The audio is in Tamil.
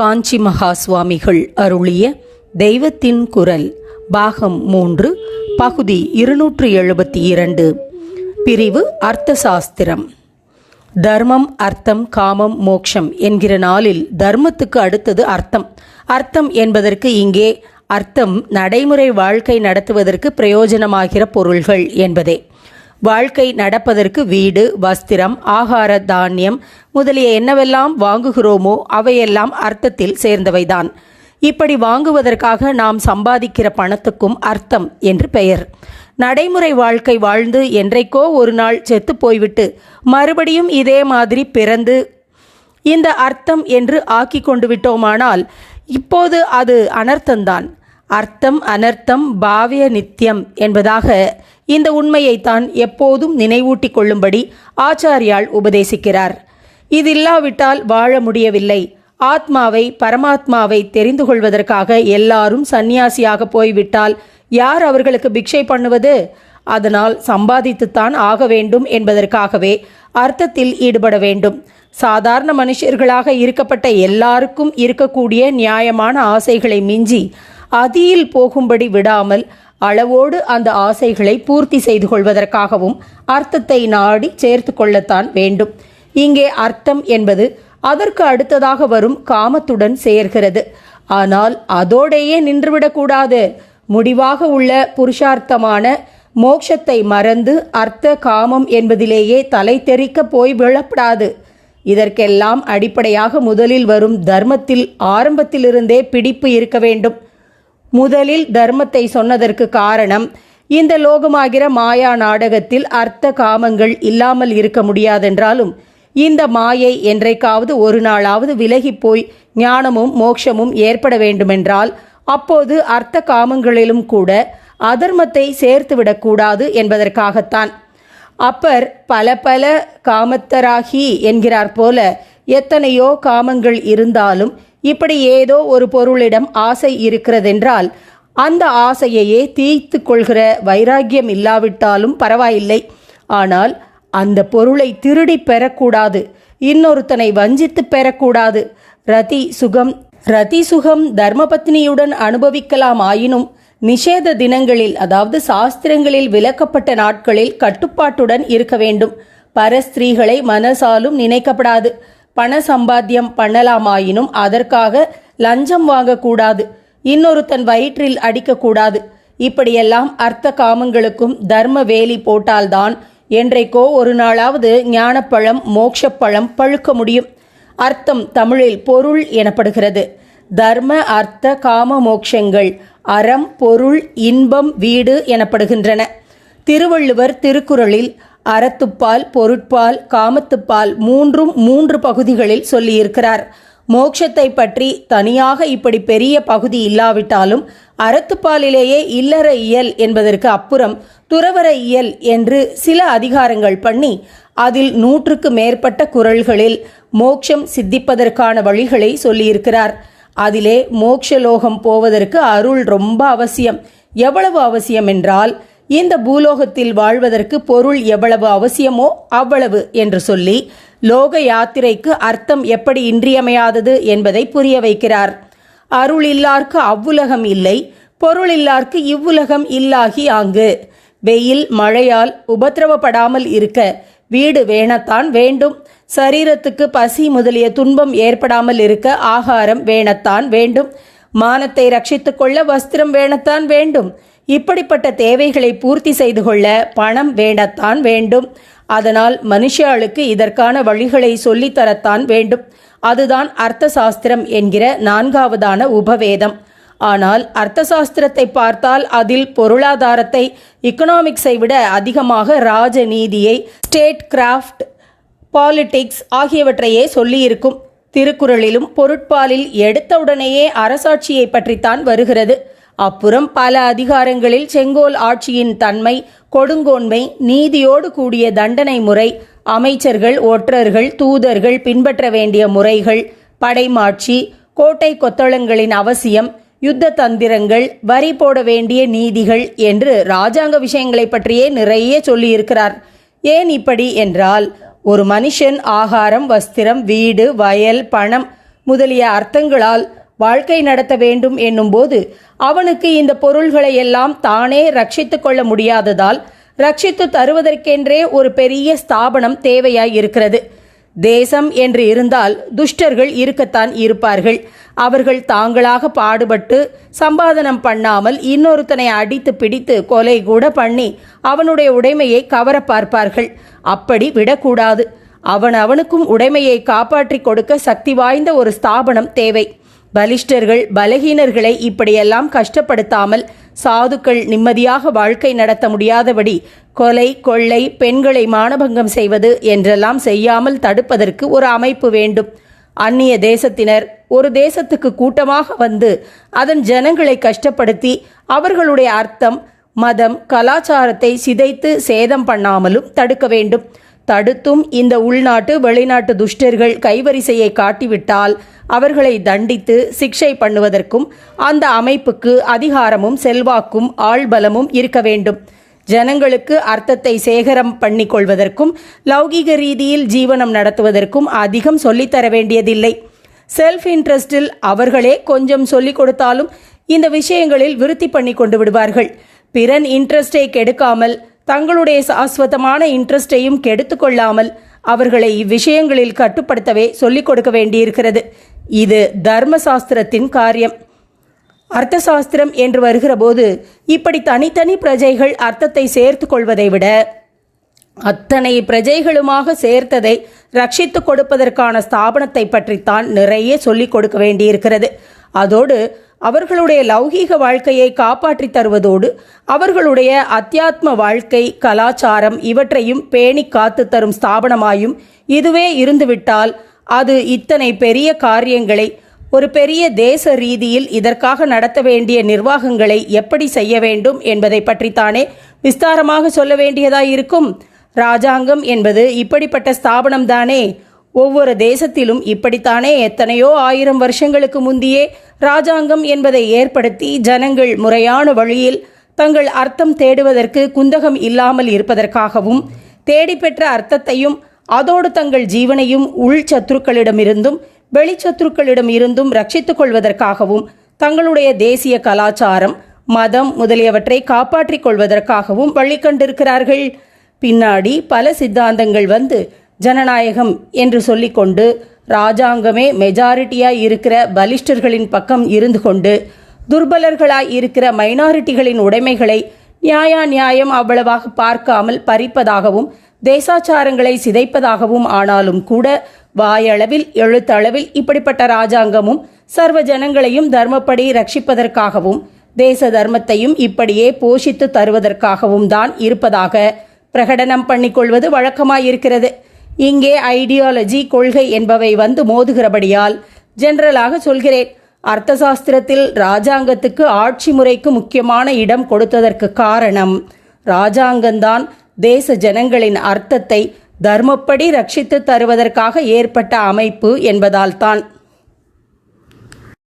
காஞ்சி மகா சுவாமிகள் அருளிய தெய்வத்தின் குரல் பாகம் மூன்று பகுதி இருநூற்று எழுபத்தி இரண்டு. பிரிவு அர்த்த சாஸ்திரம் தர்மம் அர்த்தம் காமம் மோக்ஷம் என்கிற நாளில் தர்மத்துக்கு அடுத்தது அர்த்தம். அர்த்தம் என்பதற்கு இங்கே அர்த்தம் நடைமுறை வாழ்க்கை நடத்துவதற்கு பிரயோஜனமாகிற பொருள்கள் என்பதே. வாழ்க்கை நடப்பதற்கு வீடு வஸ்திரம் ஆகார தானியம் முதலிய என்னவெல்லாம் வாங்குகிறோமோ அவையெல்லாம் அர்த்தத்தில் சேர்ந்தவைதான். இப்படி வாங்குவதற்காக நாம் சம்பாதிக்கிற பணத்துக்கும் அர்த்தம் என்று பெயர். நடைமுறை வாழ்க்கை வாழ்ந்து என்றைக்கோ ஒரு நாள் செத்து போய்விட்டு மறுபடியும் இதே மாதிரி பிறந்து இந்த அர்த்தம் என்று ஆக்கி கொண்டு விட்டோமானால் இப்போது அது அனர்த்தம்தான். அர்த்தம் அனர்த்தம் பாவிய நித்தியம் என்பதாக இந்த உண்மையைத்தான் எப்போதும் நினைவூட்டிக் கொள்ளும்படி ஆச்சாரியால் உபதேசிக்கிறார். இதில்லாவிட்டால் வாழ முடியவில்லை. ஆத்மாவை பரமாத்மாவை தெரிந்து கொள்வதற்காக எல்லாரும் சந்நியாசியாக போய்விட்டால் யார் அவர்களுக்கு பிக்ஷை பண்ணுவது? அதனால் சம்பாதித்துத்தான் ஆக வேண்டும் என்பதற்காகவே அர்த்தத்தில் ஈடுபட வேண்டும். சாதாரண மனுஷர்களாக இருக்கப்பட்ட எல்லாருக்கும் இருக்கக்கூடிய நியாயமான ஆசைகளை மிஞ்சி அதியில் போகும்படி விடாமல் அளவோடு அந்த ஆசைகளை பூர்த்தி செய்து கொள்வதற்காகவும் அர்த்தத்தை நாடி சேர்த்து கொள்ளத்தான் வேண்டும். இங்கே அர்த்தம் என்பது அதற்கு அடுத்ததாக வரும் காமத்துடன் சேர்கிறது. ஆனால் அதோடையே நின்றுவிடக்கூடாது முடிவாக உள்ள புருஷார்த்தமான மோட்சத்தை மறந்து அர்த்த காமம் என்பதிலேயே தலை தெறிக்க போய் விழப்படாது. இதற்கெல்லாம் அடிப்படையாக முதலில் வரும் தர்மத்தில் ஆரம்பத்திலிருந்தே பிடிப்பு இருக்க வேண்டும். முதலில் தர்மத்தை சொன்னதற்கு காரணம் இந்த லோகமாகிற மாயா நாடகத்தில் அர்த்த காமங்கள் இல்லாமல் இருக்க முடியாதென்றாலும் இந்த மாயை என்றைக்காவது ஒரு நாளாவது விலகி போய் ஞானமும் மோட்சமும் ஏற்பட வேண்டுமென்றால் அப்போது அர்த்த காமங்களிலும் கூட அதர்மத்தை சேர்த்துவிடக்கூடாது என்பதற்காகத்தான். அப்பர் பல பல காமத்தராகி என்கிறார் போல எத்தனையோ காமங்கள் இருந்தாலும் இப்படி ஏதோ ஒரு பொருளிடம் ஆசை இருக்கிறதென்றால் அந்த ஆசையையே தீய்த்து கொள்கிற வைராக்கியம் இல்லாவிட்டாலும் பரவாயில்லை. ஆனால் அந்த பொருளை திருடி பெறக்கூடாது. இன்னொருத்தனை வஞ்சித்து பெறக்கூடாது. ரதி சுகம் ரதி சுகம் தர்மபத்னியுடன் அனுபவிக்கலாம் ஆயினும் நிஷேத தினங்களில் அதாவது சாஸ்திரங்களில் விலக்கப்பட்ட நாட்களில் கட்டுப்பாட்டுடன் இருக்க வேண்டும். பரஸ்திரீகளை மனசாலும் நினைக்கப்படாது. பண சம்பாத்தியம் பண்ணலாமாயினும் அதற்காக லஞ்சம் வாங்கக்கூடாது. இன்னொருத்தன் வயிற்றில் அடிக்கக்கூடாது. இப்படியெல்லாம் அர்த்த காமங்களுக்கும் தர்ம வேலி போட்டால்தான் என்றைக்கோ ஒரு நாளாவது ஞானப்பழம் மோட்சப்பழம் பழுக்க முடியும். அர்த்தம் தமிழில் பொருள் எனப்படுகிறது. தர்ம அர்த்த காம மோட்சங்கள் அறம் பொருள் இன்பம் வீடு எனப்படுகின்றன. திருவள்ளுவர் திருக்குறளில் அறத்துப்பால் பொருட்பால் காமத்துப்பால் மூன்றும் மூன்று பகுதிகளில் சொல்லியிருக்கிறார். மோட்சத்தை பற்றி தனியாக இப்படி பெரிய பகுதி இல்லாவிட்டாலும் அறத்துப்பாலிலேயே இல்லற இயல் என்பதற்கு அப்புறம் துறவர இயல் என்று சில அதிகாரங்கள் பண்ணி அதில் நூற்றுக்கு மேற்பட்ட குரல்களில் மோட்சம் சித்திப்பதற்கான வழிகளை சொல்லியிருக்கிறார். அதிலே மோக்ஷலோகம் போவதற்கு அருள் ரொம்ப அவசியம். எவ்வளவு அவசியம் என்றால் இந்த பூலோகத்தில் வாழ்வதற்கு பொருள் எவ்வளவு அவசியமோ அவ்வளவு என்று சொல்லி லோக யாத்திரைக்கு அர்த்தம் எப்படி இன்றியமையாதது என்பதை புரிய வைக்கிறார். அருள் இல்லார்க்கு அவ்வுலகம் இல்லை பொருள் இல்லார்க்கு இவ்வுலகம் இல்லாகி ஆங்கு. வெயில் மழையால் உபத்திரவப்படாமல் இருக்க வீடு வேணத்தான் வேண்டும். சரீரத்துக்கு பசி முதலிய துன்பம் ஏற்படாமல் இருக்க ஆகாரம் வேணத்தான் வேண்டும். மானத்தை ரட்சித்துக் கொள்ள வஸ்திரம் வேணத்தான் வேண்டும். இப்படிப்பட்ட தேவைகளை பூர்த்தி செய்து கொள்ள பணம் வேண்டத்தான் வேண்டும். அதனால் மனுஷாளுக்கு இதற்கான வழிகளை சொல்லித்தரத்தான் வேண்டும். அதுதான் அர்த்த சாஸ்திரம் என்கிற நான்காவதான உபவேதம். ஆனால் அர்த்த சாஸ்திரத்தை பார்த்தால் அதில் பொருளாதாரத்தை இக்கனாமிக்ஸை விட அதிகமாக ராஜநீதியை ஸ்டேட் கிராஃப்ட் பாலிடிக்ஸ் ஆகியவற்றையே சொல்லியிருக்கும். திருக்குறளிலும் பொருட்பாலில் எடுத்தவுடனேயே அரசாட்சியை பற்றித்தான் வருகிறது. அப்புறம் பல அதிகாரங்களில் செங்கோல் ஆட்சியின் தன்மை கொடுங்கோன்மை நீதியோடு கூடிய தண்டனை முறை அமைச்சர்கள் ஒற்றர்கள் தூதர்கள் பின்பற்ற வேண்டிய முறைகள் படைமாட்சி கோட்டை கொத்தளங்களின் அவசியம் யுத்த தந்திரங்கள் வரி போட வேண்டிய நீதிகள் என்று ராஜாங்க விஷயங்களை பற்றியே நிறைய சொல்லியிருக்கிறார். ஏன் இப்படி என்றால் ஒரு மனுஷன் ஆகாரம் வஸ்திரம் வீடு வயல் பணம் முதலிய அர்த்தங்களால் வாழ்க்கை நடத்த வேண்டும் என்னும்போது அவனுக்கு இந்த பொருள்களை எல்லாம் தானே ரட்சித்துக் கொள்ள முடியாததால் ரட்சித்து தருவதற்கென்றே ஒரு பெரிய ஸ்தாபனம் தேவையாய் இருக்கிறது. தேசம் என்று இருந்தால் துஷ்டர்கள் இருக்கத்தான் இருப்பார்கள். அவர்கள் தாங்களாக பாடுபட்டு சம்பாதனம் பண்ணாமல் இன்னொருத்தனை அடித்து பிடித்து கொலை கூட பண்ணி அவனுடைய உடைமையை கவர பார்ப்பார்கள். அப்படி விடக்கூடாது. அவன் அவனுக்கும் உடைமையை காப்பாற்றி கொடுக்க சக்தி வாய்ந்த ஒரு ஸ்தாபனம் தேவை. பலிஷ்டர்கள் பலகீனர்களை இப்படியெல்லாம் கஷ்டப்படுத்தாமல் சாதுக்கள் நிம்மதியாக வாழ்க்கை நடத்த முடியாதபடி கொலை கொள்ளை பெண்களை மானபங்கம் செய்வது என்றெல்லாம் செய்யாமல் தடுப்பதற்கு ஒரு அமைப்பு வேண்டும். அந்நிய தேசத்தினர் ஒரு தேசத்துக்கு கூட்டமாக வந்து அதன் ஜனங்களை கஷ்டப்படுத்தி அவர்களுடைய அர்த்தம் மதம் கலாச்சாரத்தை சிதைத்து சேதம் பண்ணாமலும் தடுக்க வேண்டும். தடுத்தும் இந்த உள்நாட்டு வெளிநாட்டு துஷ்டர்கள் கைவரிசையை காட்டிவிட்டால் அவர்களை தண்டித்து சிக்ஷை பண்ணுவதற்கும் அந்த அமைப்புக்கு அதிகாரமும் செல்வாக்கும் ஆள்பலமும் இருக்க வேண்டும். ஜனங்களுக்கு அர்த்தத்தை சேகரம் பண்ணிக்கொள்வதற்கும் கொள்வதற்கும் ரீதியில் ஜீவனம் நடத்துவதற்கும் அதிகம் சொல்லித்தர வேண்டியதில்லை. செல்ஃப் இன்ட்ரெஸ்டில் அவர்களே கொஞ்சம் சொல்லிக் கொடுத்தாலும் இந்த விஷயங்களில் விருத்தி பண்ணி கொண்டு விடுவார்கள். பிறன் இன்ட்ரெஸ்டை கெடுக்காமல் தங்களுடைய சாஸ்வதமான இன்ட்ரெஸ்டையும் கெடுத்து கொள்ளாமல் அவர்களை இவ்விஷயங்களில் கட்டுப்படுத்தவே சொல்லிக் கொடுக்க வேண்டியிருக்கிறது. இது தர்மசாஸ்திரத்தின் காரியம். அர்த்தசாஸ்திரம் என்று வருகிறபோது இப்படி தனித்தனி பிரஜைகள் அர்த்தத்தை சேர்த்து கொள்வதை விட அத்தனை பிரஜைகளுமாக சேர்த்ததை ரட்சித்து கொடுப்பதற்கான ஸ்தாபனத்தை பற்றித்தான் நிறைய சொல்லிக் கொடுக்க வேண்டியிருக்கிறது. அதோடு அவர்களுடைய லௌகீக வாழ்க்கையை காப்பாற்றி தருவதோடு அவர்களுடைய அத்தியாத்ம வாழ்க்கை கலாச்சாரம் இவற்றையும் பேணி காத்து தரும் ஸ்தாபனமாயும் இதுவே இருந்துவிட்டால் அது இத்தனை பெரிய காரியங்களை ஒரு பெரிய தேச ரீதியில் இதற்காக நடத்த வேண்டிய நிர்வாகங்களை எப்படி செய்ய வேண்டும் என்பதை பற்றித்தானே விஸ்தாரமாக சொல்ல வேண்டியதாயிருக்கும். ராஜாங்கம் என்பது இப்படிப்பட்ட ஸ்தாபனம்தானே? ஒவ்வொரு தேசத்திலும் இப்படித்தானே எத்தனையோ ஆயிரம் வருஷங்களுக்கு முந்தியே ராஜாங்கம் என்பதை ஏற்படுத்தி ஜனங்கள் முறையான வழியில் தங்கள் அர்த்தம் தேடுவதற்கு குந்தகம் இல்லாமல் இருப்பதற்காகவும் தேடிப்பெற்ற அர்த்தத்தையும் அதோடு தங்கள் ஜீவனையும் உள் சத்துருக்களிடமிருந்தும் வெளிச்சத்துருக்களிடம் இருந்தும் ரட்சித்துக் கொள்வதற்காகவும் தங்களுடைய தேசிய கலாச்சாரம் மதம் முதலியவற்றை காப்பாற்றிக் கொள்வதற்காகவும் வழி கண்டிருக்கிறார்கள். பின்னாடி பல சித்தாந்தங்கள் வந்து ஜனநாயகம் என்று சொல்லிக்கொண்டு ராஜாங்கமே மெஜாரிட்டியாய் இருக்கிற பலிஷ்டர்களின் பக்கம் இருந்து கொண்டு துர்பலர்களாய் இருக்கிற மைனாரிட்டிகளின் உடைமைகளை நியாயா நியாயம் அவ்வளவாக பார்க்காமல் பறிப்பதாகவும் தேசாச்சாரங்களை சிதைப்பதாகவும் ஆனாலும் கூட வாயளவில் எழுத்தளவில் இப்படிப்பட்ட ராஜாங்கமும் சர்வ ஜனங்களையும் தர்மப்படி ரட்சிப்பதற்காகவும் தேச தர்மத்தையும் இப்படியே போஷித்து தருவதற்காகவும் தான் இருப்பதாக பிரகடனம் பண்ணிக்கொள்வது வழக்கமாயிருக்கிறது. இங்கே ஐடியாலஜி கொள்கை என்பவை வந்து மோதுகிறபடியால் ஜெனரலாக சொல்கிறேன். அர்த்தசாஸ்திரத்தில் ராஜாங்கத்துக்கு ஆட்சி முறைக்கு முக்கியமான இடம் கொடுத்ததற்கு காரணம் ராஜாங்கந்தான் தேச ஜனங்களின் அர்த்தத்தை தர்மப்படி ரட்சித்து தருவதற்காக ஏற்பட்ட அமைப்பு என்பதால்தான்.